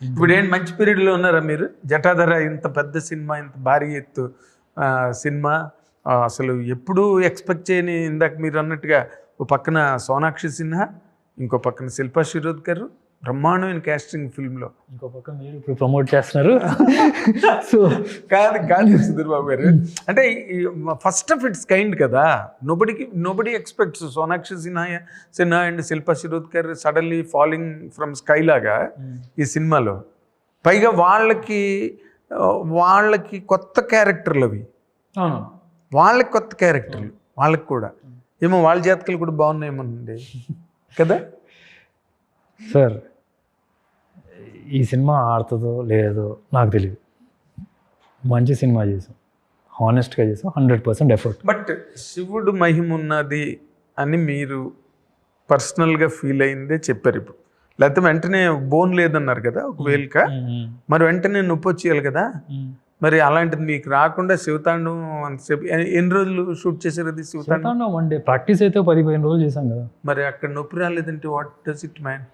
ఇప్పుడు ఏంటి? మంచి పీరియడ్లో ఉన్నారా మీరు? జటాధర ఇంత పెద్ద సినిమా ఇంత భారీ ఎత్తు సినిమా అసలు ఎప్పుడూ ఎక్స్పెక్ట్ చేయని ఇందాక మీరు అన్నట్టుగా ఓ పక్కన సోనాక్షి సిన్హా ఇంకో పక్కన శిల్పా శిరోద్ గారు బ్రహ్మాండమైన క్యాస్టింగ్ ఫిల్మ్లో ఇంకో పక్క మీరు ఇప్పుడు ప్రమోట్ చేస్తున్నారు. సో కాదు కాదు సుధీర్ బాబు గారు. అంటే ఫస్ట్ ఆఫ్ ఇట్స్ కైండ్ కదా. నోబడికి nobody expects Sonakshi Sinha Sinha and Shilpa Shirodkar suddenly falling from sky లాగా ఈ సినిమాలో. పైగా వాళ్ళకి వాళ్ళకి కొత్త క్యారెక్టర్లు అవి. వాళ్ళకి కొత్త క్యారెక్టర్లు వాళ్ళకి కూడా. ఏమో వాళ్ళ జాతకాలు కూడా బాగున్నాయేమోనండి కదా? సార్ ఈ సినిమా ఆడుతుందో లేదో నాకు తెలియదు మంచి సినిమా చేసాం హానెస్ట్గా చేసాం హండ్రెడ్ పర్సెంట్ ఎఫర్ట్ బట్ శివుడు మహిమ ఉన్నది అని మీరు పర్సనల్గా ఫీల్ అయిందే చెప్పారు ఇప్పుడు. లేకపోతే వెంటనే బోన్ లేదన్నారు కదా ఒక వేలిక. మరి వెంటనే నొప్పి వచ్చేయాలి కదా. మరి అలాంటిది మీకు రాకుండా శివతాండం అంతసేపు ఎన్ని రోజులు షూట్ చేశారు అది శివతాండం? వన్ డే ప్రాక్టీస్ అయితే పది పదిహేను రోజులు చేశాం కదా. మరి అక్కడ నొప్పి రాలేదంటే what does it man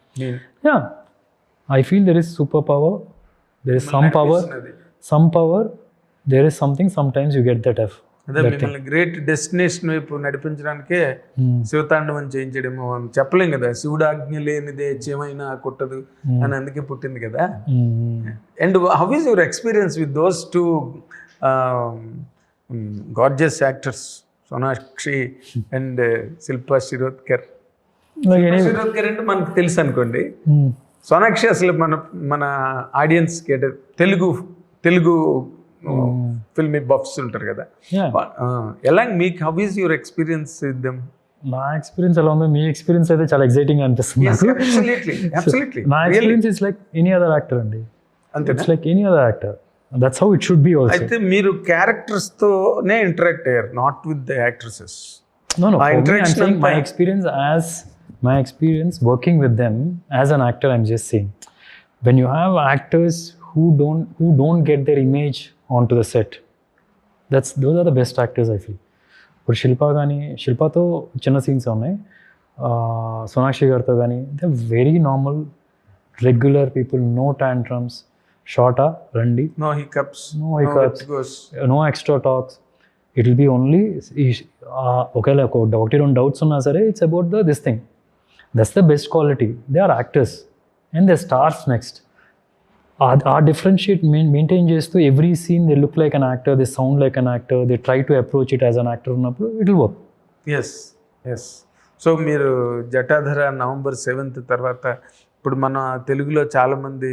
I feel there is super power there is some power some power there is something some times you get that F మిమ్మల్ని గ్రేట్ డెస్టినేషన్ వైపు నడిపించడానికే శివతాండవం చేయించడేమో అని చెప్పలేం కదా. శివుడు ఆజ్ఞ లేనిదే చేమైనా కొట్టదు అని అందుకే పుట్టింది కదా. And how is your experience with those two gorgeous actors Sonakshi and Shilpa Shirodkar Shirodkar అంటే మనకు తెలుసు అనుకోండి. సోనాక్షి అసలు మన మన ఆడియన్స్కి తెలుగు తెలుగు ఫిల్మీ బఫ్స్ ఉంటారు కదా. ఎలా మీకు how is your experience with them నా ఎక్స్పీరియన్స్ ఎలా ఉంది మీ ఎక్స్పీరియన్స్ అయితే చాలా ఎక్సైటింగ్ అనిపిస్తుంది నా experience is like any other actor అండి. అంతేనా? It's like any other actor that's how it should be also అయితే మీరు క్యారెక్టర్స్ తోనే ఇంటరాక్ట్ అయ్యారు not with the actresses For me, I'm interaction saying my అంతా- experience as my experience working with them as an actor. I'm just saying, when you have actors who don't who don't get their image onto the set, that's those are the best actors I feel. ఇప్పుడు శిల్ప కానీ శిల్పతో చిన్న scenes ఉన్నాయి ఆ, సోనాక్షి గారితో కానీ they very normal regular people no tantrums షార్టా రండి no hiccups No hiccups. Goes no extra talks it will be only ఒకవేళ ఒక ఒకటి రెండు డౌట్స్ ఉన్నా సరే it's about the this thing that's the best quality they are actors and they stars next ఆ differentiate maintain చేస్తూ every scene they look like an actor they sound like an actor they try to approach it as an actor ఉన్నప్పుడు it will work yes yes so మీరు Jatadhara November seventh తర్వాత ఇప్పుడు మన తెలుగులో చాలామంది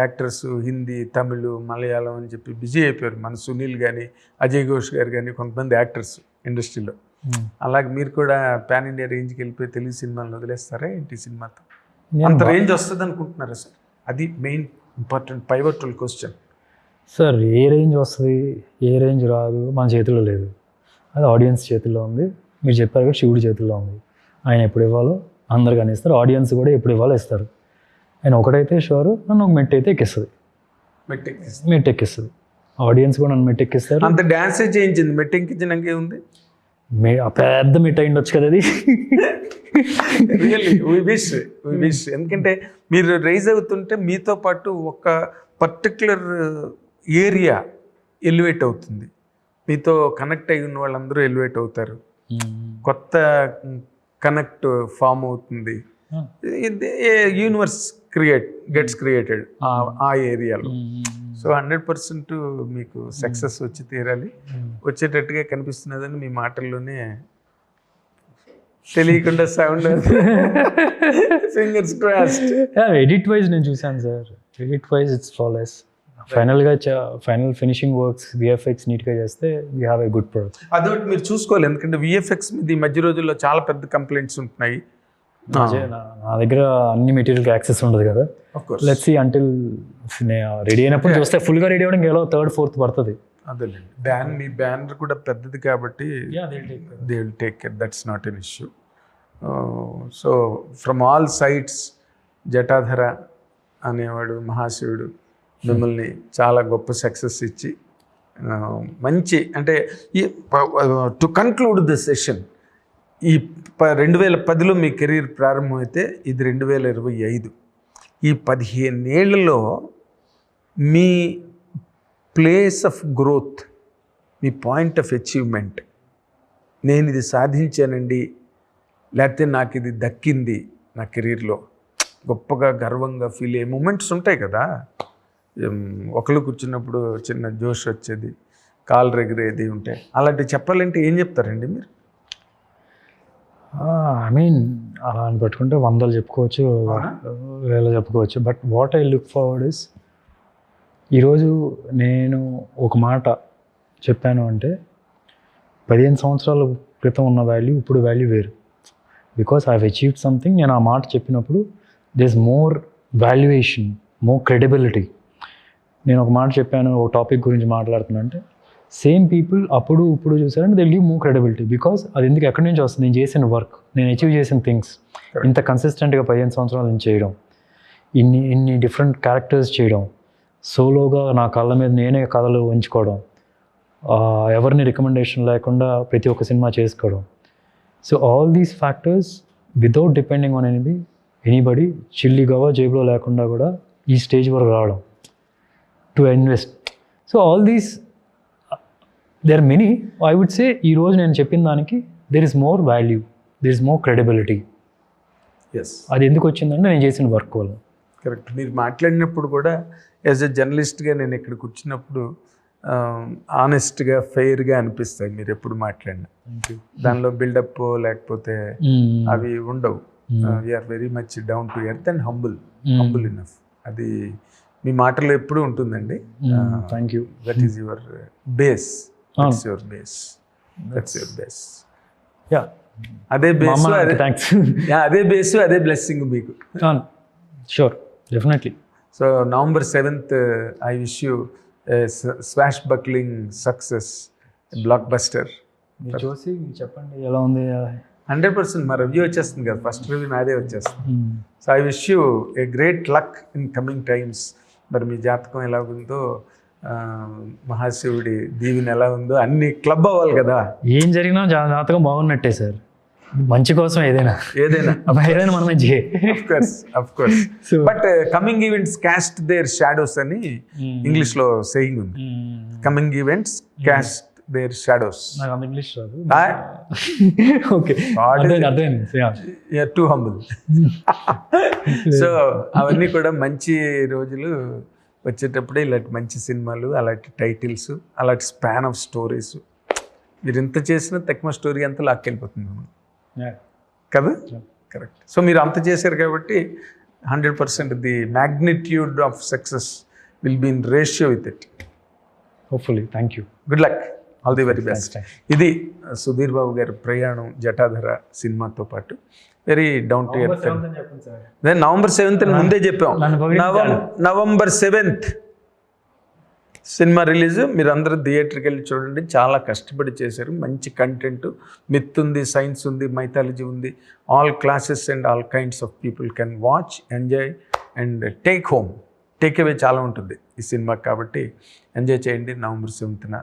actors Hindi Tamil Malayalam అని చెప్పి బిజీ అయిపోయారు. మన సునీల్ కానీ అజయ్ ఘోష్ గారు కానీ కొంతమంది యాక్టర్స్ ఇండస్ట్రీలో. అలాగే మీరు కూడా పాన్ ఇండియా రేంజ్కి వెళ్ళిపోయి తెలుగు సినిమాలను వదిలేస్తారా ఏంటి సినిమాతో? అంత రేంజ్ వస్తుంది అనుకుంటున్నారా సార్? అది main important pivotal question. Sir ఏ రేంజ్ వస్తుంది? ఏ రేంజ్ రాదు? మన చేతిలో లేదు. అది ఆడియన్స్ చేతిలో ఉంది. మీరు చెప్పారు కూడా శివుడి చేతిలో ఉంది. ఆయన ఎప్పుడు ఇవ్వాలో అందరు కానీ ఇస్తారు. ఆడియన్స్ కూడా ఎప్పుడు ఇవ్వాలో ఇస్తారు. ఆయన ఒకటైతే షూర్ నన్ను ఒక మెట్టు అయితే ఎక్కిస్తుంది. మెట్టు ఎక్కిస్తుంది ఆడియన్స్ కూడా నన్ను మెట్టు ఎక్కిస్తారు అంత డాన్సే చేయించింది. మెట్టెంకించినాక ఏముంది? మే ఆ పెద్ద మెట్టు అయి ఉండొచ్చు కదా అది? Really we wish we wish ఎందుకంటే మీరు రైజ్ అవుతుంటే మీతో పాటు ఒక పర్టికులర్ ఏరియా ఎలివేట్ అవుతుంది. మీతో కనెక్ట్ అయి ఉన్న వాళ్ళందరూ ఎలివేట్ అవుతారు. కొత్త కనెక్ట్ ఫామ్ అవుతుంది. యూనివర్స్ క్రియేట్ గెట్స్ క్రియేటెడ్ ఆ ఏరియాలో సో హండ్రెడ్ పర్సెంట్ మీకు సక్సెస్ వచ్చి తీరాలి. వచ్చేటట్టుగా కనిపిస్తున్నదని మీ మాటల్లోనే తెలియకుండా sound fingers crossed edit wise నేను చూశాను sir edit wise it's flawless ఫైనల్గా ఫైనల్ ఫినిషింగ్ వర్క్స్ విఎఫ్ఎక్స్ నీట్గా చేస్తే we have a good product అదొకటి మీరు చూసుకోవాలి ఎందుకంటే విఎఫ్ఎక్స్ మీద ఈ మధ్య రోజుల్లో చాలా పెద్ద కంప్లైంట్స్ ఉంటున్నాయి. నా దగ్గర అన్ని మెటీరియల్కి యాక్సెస్ ఉండదు కదా. లెట్స్ సీ అంటిల్ రెడీ అయినప్పుడు చూస్తే ఫుల్గా రెడీ అవ్వడం ఎలా థర్డ్ ఫోర్త్ పడుతుంది. అదేలేండి. బ్యాన్ మీ బ్యానర్ కూడా పెద్దది కాబట్టి they will take care that's not an issue so from all sides Jatadhara అనేవాడు మహాశివుడు మిమ్మల్ని చాలా గొప్ప సక్సెస్ ఇచ్చి uh, మంచి అంటే టు కన్క్లూడ్ ద సెషన్ ఈ ప రెండు వేల పదిలో మీ కెరీర్ ప్రారంభమైతే ఇది రెండు వేల ఇరవై ఐదు. ఈ పదిహేనేళ్ళలో మీ ప్లేస్ ఆఫ్ గ్రోత్ మీ పాయింట్ ఆఫ్ అచీవ్మెంట్ నేను ఇది సాధించానండి లేకపోతే నాకు ఇది దక్కింది నా కెరీర్లో. గొప్పగా గర్వంగా ఫీల్ అయ్యే మూమెంట్స్ ఉంటాయి కదా. ఒకళ్ళు కూర్చున్నప్పుడు చిన్న జోష్ వచ్చేది కాలు రెగిరేది ఉంటాయి అలాంటివి చెప్పాలంటే ఏం చెప్తారండి మీరు? ఐ మీన్ అలా అని పెట్టుకుంటే వందలు చెప్పుకోవచ్చు వేల చెప్పుకోవచ్చు. But what I look forward is ఈరోజు నేను ఒక మాట చెప్పాను అంటే పదిహేను సంవత్సరాల క్రితం ఉన్న వాల్యూ ఇప్పుడు వాల్యూ వేరు. బికాస్ ఐ అచీవ్డ్ సంథింగ్ నేను ఆ మాట చెప్పినప్పుడు they is more valuation more credibility నేను ఒక మాట చెప్పాను ఒక టాపిక్ గురించి మాట్లాడుతున్నా అంటే సేమ్ పీపుల్ అప్పుడు ఇప్పుడు చూసారంటే they give more credibility because అది ఎందుకు ఎక్కడి నుంచి వస్తుంది? నేను చేసిన వర్క్ నేను అచీవ్ చేసిన థింగ్స్ ఇంత కన్సిస్టెంట్గా పదిహేను సంవత్సరాల నుంచి చేయడం. ఇన్ని ఇన్ని డిఫరెంట్ క్యారెక్టర్స్ చేయడం. సోలోగా నా కళ్ళ మీద నేనే కథలు ఉంచుకోవడం. ఎవరిని రికమెండేషన్ లేకుండా ప్రతి ఒక్క సినిమా చేసుకోవడం. So all these factors without depending on anybody anybody చిల్లిగవా జేబులో లేకుండా కూడా ఈ స్టేజ్ వరకు రావడం. To invest so all these there many I would say ఈరోజు నేను చెప్పిన దానికి there is more value there is more credibility yes అది ఎందుకు వచ్చిందంటే నేను చేసిన వర్క్ వల్ల. కరెక్ట్ మీరు మాట్లాడినప్పుడు కూడా యాజ్ ఎ జర్నలిస్ట్గా నేను ఇక్కడ కూర్చున్నప్పుడు ఆనెస్ట్గా ఫెయిర్గా అనిపిస్తాయి మీరు ఎప్పుడు మాట్లాడినా. దానిలో బిల్డప్ లేకపోతే అవి ఉండవు. We are very much down to earth and humble humble enough అది మీ మాటలో ఎప్పుడు ఉంటుందండి. Thank you that is your base that's your base that's your base yeah. అదే బేస్ అదే థ్యాంక్స్ అదే బేస్ అదే బ్లెస్సింగ్ మీకు. Sure definitely so November seventh I wish you swashbuckling success blockbuster చూసి చెప్పండి ఎలా ఉంది? హండ్రెడ్ పర్సెంట్ మా రివ్యూ వచ్చేస్తుంది కదా ఫస్ట్ రివ్యూ నాదే వచ్చేస్తుంది. So I wish you a great luck in coming times మరి మీ జాతకం ఎలా ఉందో మహాశివుడి దీవెన ఎలా ఉందో అన్ని క్లబ్ అవ్వాలి కదా. ఏం జరిగినా జాతకం బాగున్నట్టే సార్. మంచి కోసం ఏదైనా. ఏదైనా ఏదైనా మనమే చే of course of course So- but coming events cast their shadows అని ఇంగ్లీష్లో సేయింగ్ ఉంది. Coming events cast their shadows నాకు ఇంగ్లీష్ రాదు. ఓకే. టూ హంబుల్ సో అవన్నీ కూడా మంచి రోజులు వచ్చేటప్పుడే ఇలాంటి మంచి సినిమాలు అలాంటి టైటిల్స్ అలాంటి స్పాన్ ఆఫ్ స్టోరీస్. మీరు ఎంత చేసినా తక్కువ స్టోరీ అంతా లాక్కెళ్ళిపోతుంది మనం. కదా? కరెక్ట్. సో మీరు అంత చేశారు కాబట్టి hundred percent the magnitude of success will be in ratio with it. Hopefully. Thank you good luck. All the very best ఇది సుధీర్ బాబు గారి ప్రయాణం జటాధర సినిమాతో పాటు. వెరీ డౌన్ టు ఎర్త్ నేను నవంబర్ సెవెంత్ ముందే చెప్పాం. నవంబర్ సెవెంత్ సినిమా రిలీజ్. మీరు అందరూ థియేటర్కి వెళ్ళి చూడండి. చాలా కష్టపడి చేశారు. మంచి కంటెంట్ మిత్ ఉంది సైన్స్ ఉంది మైథాలజీ ఉంది. All classes and all kinds of people can watch enjoy and take home take away చాలా ఉంటుంది ఈ సినిమా కాబట్టి. ఎంజాయ్ చేయండి. నవంబర్ సెవెంత్న